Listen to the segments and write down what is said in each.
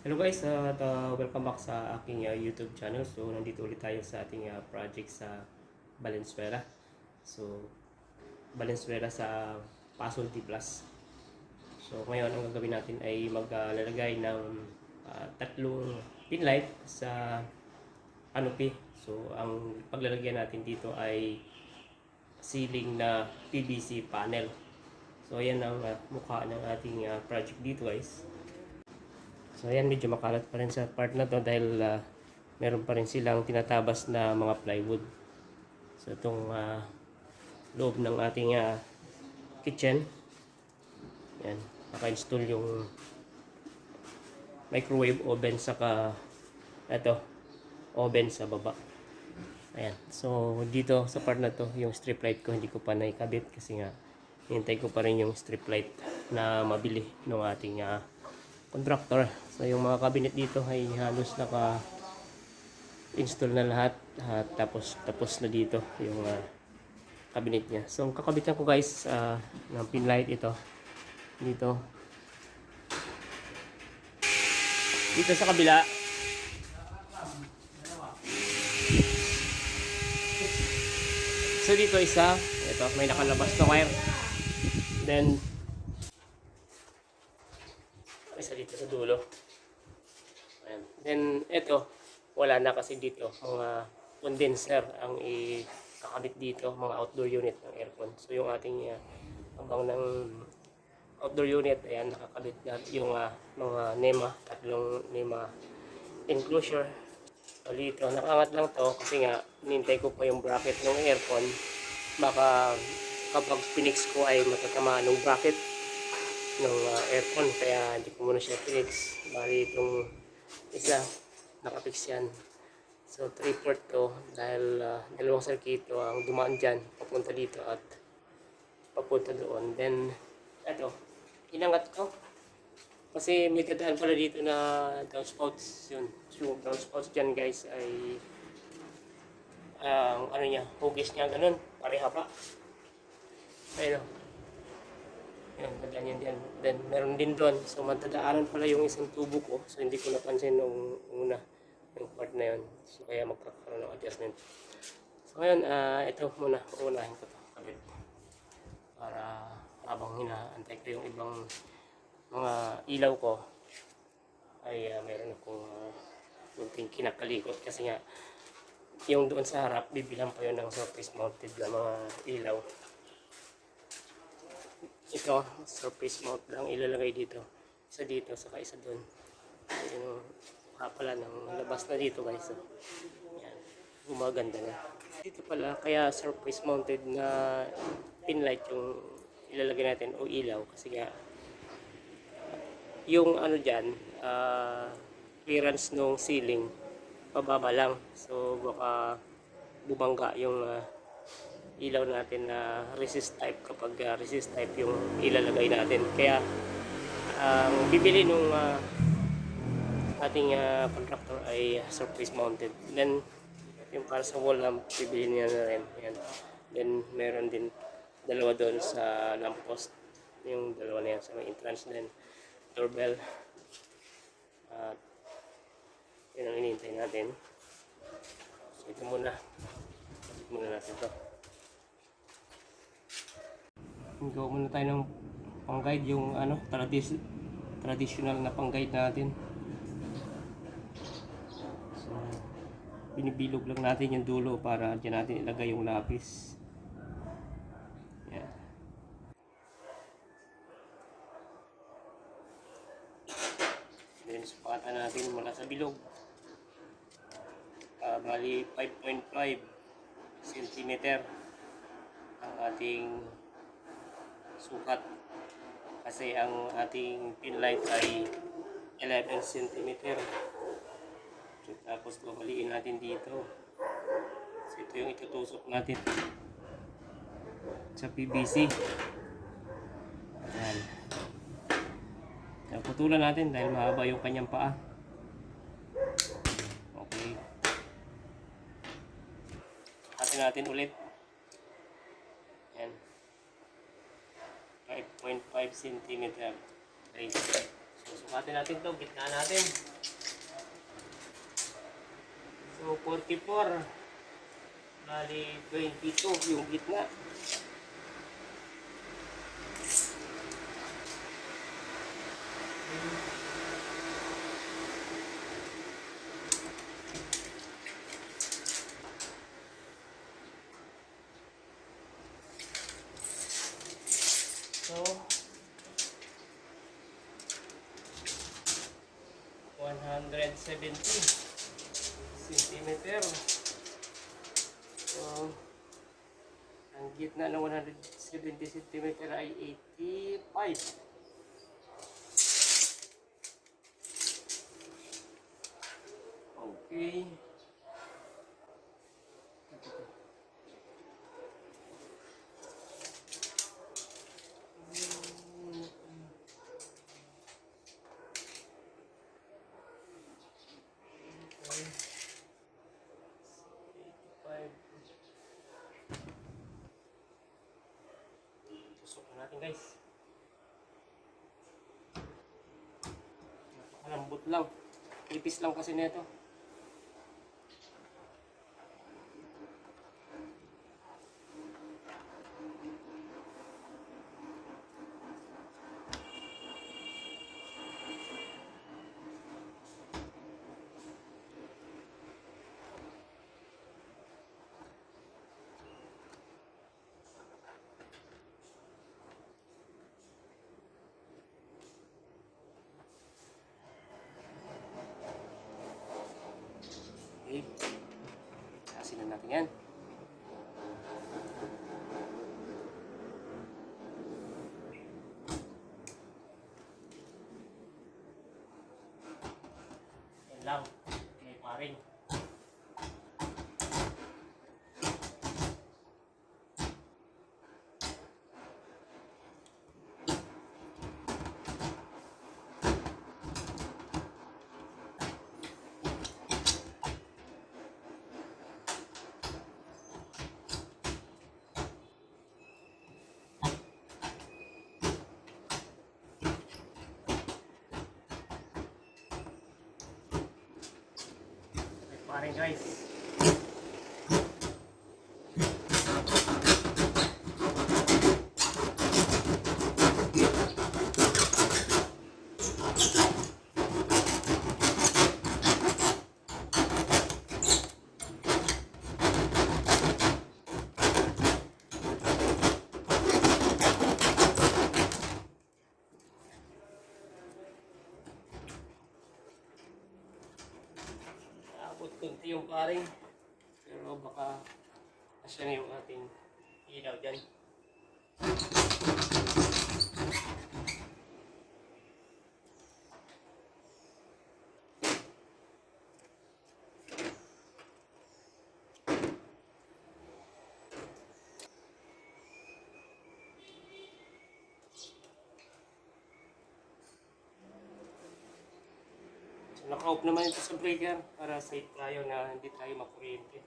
Hello guys, at uh, welcome back sa aking uh, YouTube channel. So, nandito ulit tayo sa ating uh, project sa Valenzuela. So, Valenzuela sa Pasol T+. So, ngayon ang gagawin natin ay maglalagay ng uh, tatlong pin light sa canopy. So, ang paglalagyan natin dito ay ceiling na PVC panel. So, ayan ang uh, mukha ng ating uh, project dito guys. So ayan, medyo makalat pa rin sa part na to dahil ah, meron pa rin silang tinatabas na mga plywood. So itong ah, loob ng ating ah, kitchen. Yan, naka-install yung microwave oven saka ito, oven sa baba. Ayan. So dito sa part na to, yung strip light ko hindi ko pa naikabit kasi nga hintay ko pa rin yung strip light na mabili ng ating ah, contractor. So yung mga cabinet dito ay halos naka install na lahat at tapos tapos na dito yung ah, cabinet niya. So kakabitan ko guys ah, ng pin light ito dito. Dito sa kabila. So dito isa, ito may nakalabas na wire. Then isa dito sa dulo. Ayan. Then, ito, wala na kasi dito. Mga condenser ang ikakabit dito, mga outdoor unit ng aircon. So, yung ating uh, abang ng outdoor unit, ayan, nakakabit na yung uh, mga NEMA, tatlong NEMA enclosure. So, dito, nakangat lang to kasi nga, nintay ko pa yung bracket ng aircon. Baka kapag pinix ko ay matatamaan ng bracket ng uh, aircon kaya hindi ko muna siya fix. Bali itong isa nakapix yan. So 3 port to dahil uh, dalawang circuito ang dumaan dyan papunta dito at papunta doon. Then eto inangat ko. Kasi may kadaan pala dito na downspouts yun. Yung downspouts dyan guys ay ang ano niya hugis niya ganun pareha pa ayun o yan, ganyan yan. Then, meron din doon. So, matadaanan pala yung isang tubo ko. So, hindi ko napansin nung una, yung part na yun. So, kaya magkakaroon ng adjustment. So, ngayon, ah ito muna. Unahin ko to kabit. Para habang hinaantay ko yung ibang mga ilaw ko, ay ah, meron akong uh, kunting kinakalikot. Kasi nga, yung doon sa harap, bibilang pa yun ng surface mounted na mga ilaw ito, surface mount lang ilalagay dito. Isa dito, saka isa doon. Yung mukha pala ng labas na dito guys. So, yan. Gumaganda na. Dito pala, kaya surface mounted na pin light yung ilalagay natin o ilaw. Kasi nga, yung ano dyan, ah, clearance ng ceiling, pababa lang. So, baka bumangga yung ah, ilaw natin na resist type kapag uh, resist type yung ilalagay natin. Kaya ang bibili nung uh, ating uh, contractor ay surface mounted. Then yung para sa wall lamp bibili niya na rin. Yan. Then meron din dalawa doon sa lamp post. Yung dalawa na yan sa may entrance din. Doorbell. At yun ang inintay natin. So ito muna. Ito muna natin to. Gawa muna tayo ng pang-guide yung ano, tradis traditional na pang-guide natin. So, binibilog lang natin yung dulo para dyan natin ilagay yung lapis. Yan. Then, supatan natin mula sa bilog. Ah, bali 5.5 cm ang ating sukat. Kasi ang ating pin light ay 11 cm so, tapos babaliin natin dito. So ito yung itutusok natin sa PVC ayan. Putulan natin dahil mahaba yung kanyang paa. Okay. Hatin natin ulit Yan. 5.5 cm. Okay. Sukatin natin to, gitna natin. So, 44. Bali, 22 yung gitna. So, 170 centimeter. So, ang gitna ng 170 centimeter ay 85. Okay. Okay. 85. Tusok na natin guys. Napakalambot lang. Ipis lang kasi nito. Okay. Asin na natin yan. Yan lang. May paring. May paring guys. Paring. Pero baka asya na yung ating ilaw dyan. Naka-off naman ito sa breaker para safe tayo na hindi tayo makuryente.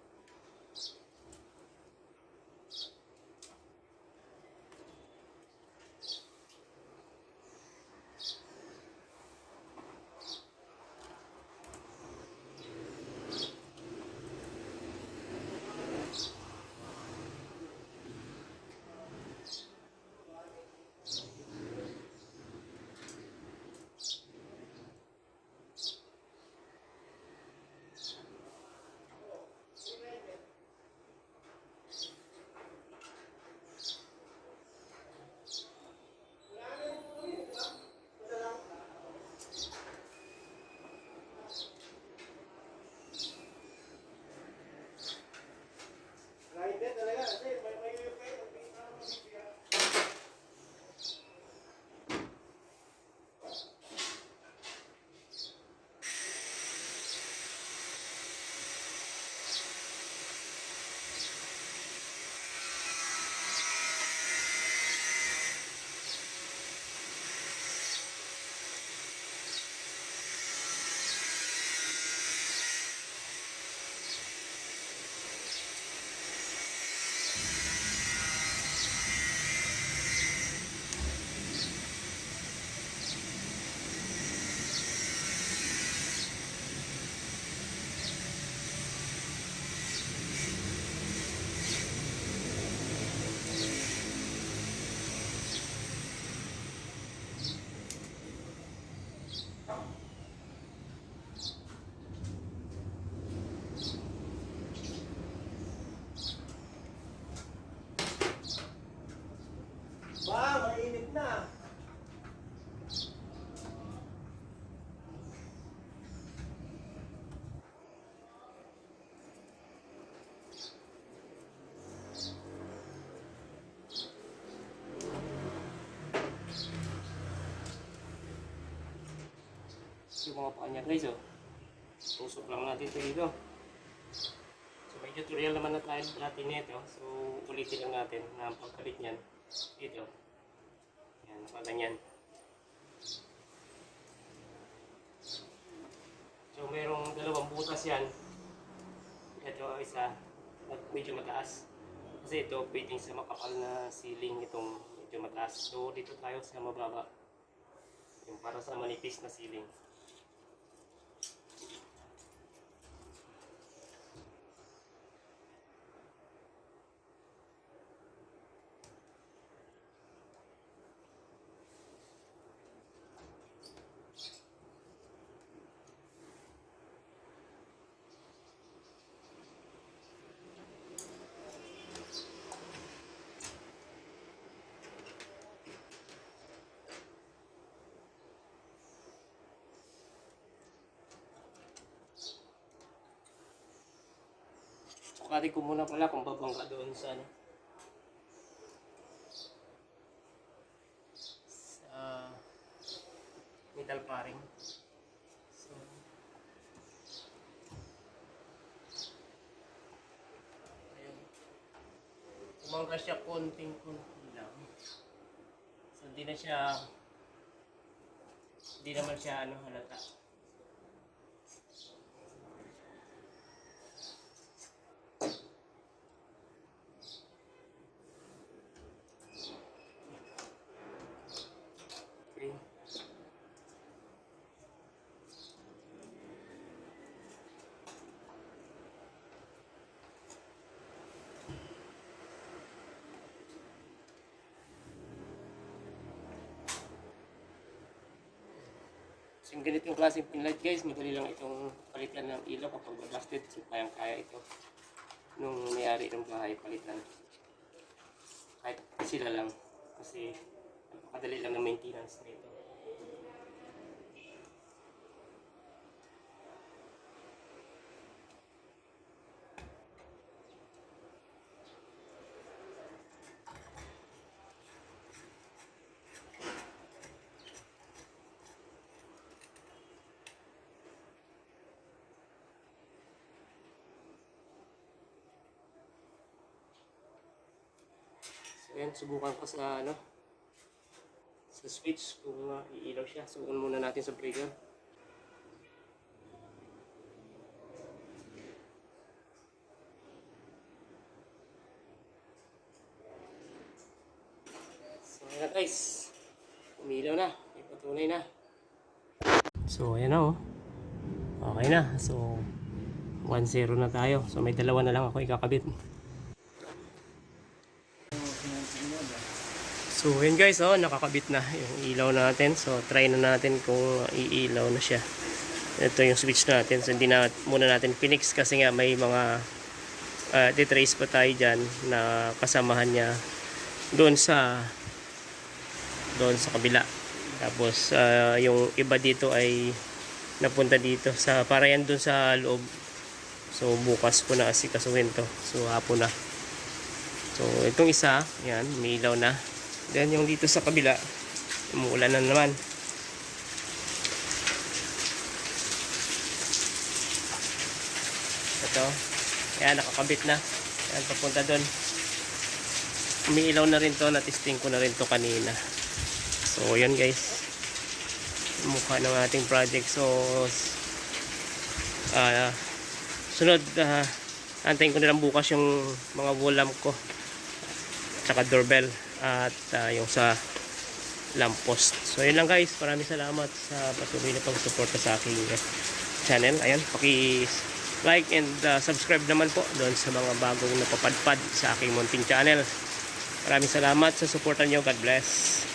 Yung mga paa niya guys oh. Tusok lang natin ito dito. So may tutorial naman na tayo dati nito. So ulitin lang natin na ang pagkalit niyan dito. Yan, pala niyan. So merong dalawang butas yan. Ito isa medyo mataas. Kasi ito pwedeng sa makapal na ceiling itong medyo mataas. So dito tayo sa mababa. Yung para sa manipis na ceiling. Sukati ko muna pala kung babangga doon sa ano. Sa metal paring. So, ayun. Umangga siya konting-konti lang. So, hindi na siya hindi naman siya ano halata. So yung ganitong klaseng pinlight guys, madali lang itong palitan ng ilaw kapag busted. So kayang kaya ito nung mayari ng bahay palitan. Kahit sila lang. Kasi napakadali lang ng maintenance nito. So subukan ko sa ano sa switch kung uh, iilaw siya. Subukan muna natin sa breaker. So ayan guys, umilaw na, may patunay na. So ayan na oh. Okay na. So 1-0 na tayo. So may dalawa na lang ako ikakabit. So yun guys, oh, nakakabit na yung ilaw natin. So try na natin kung iilaw na siya. Ito yung switch natin. So hindi na muna natin pinix kasi nga may mga uh, titrace pa tayo dyan na kasamahan niya doon sa doon sa kabila. Tapos ah, yung iba dito ay napunta dito sa para yan doon sa loob. So bukas ko na asikasuhin to. So hapon na. So itong isa, yan, may ilaw na. Then yung dito sa kabila, umuulan na naman. Ito. Ayan, nakakabit na. Ayan, papunta doon. Umiilaw na rin to. Natisting ko na rin to kanina. So, yan guys. Mukha ng ating project. So, ah sunod, ah antayin ko na lang bukas yung mga lamp ko. Tsaka doorbell. At ah, yung sa lamppost. So, yun lang guys. Maraming salamat sa patuloy na pagsuporta sa aking uh, channel. Ayan, paki like and uh, subscribe naman po doon sa mga bagong napapadpad sa aking munting channel. Maraming salamat sa suporta nyo. God bless.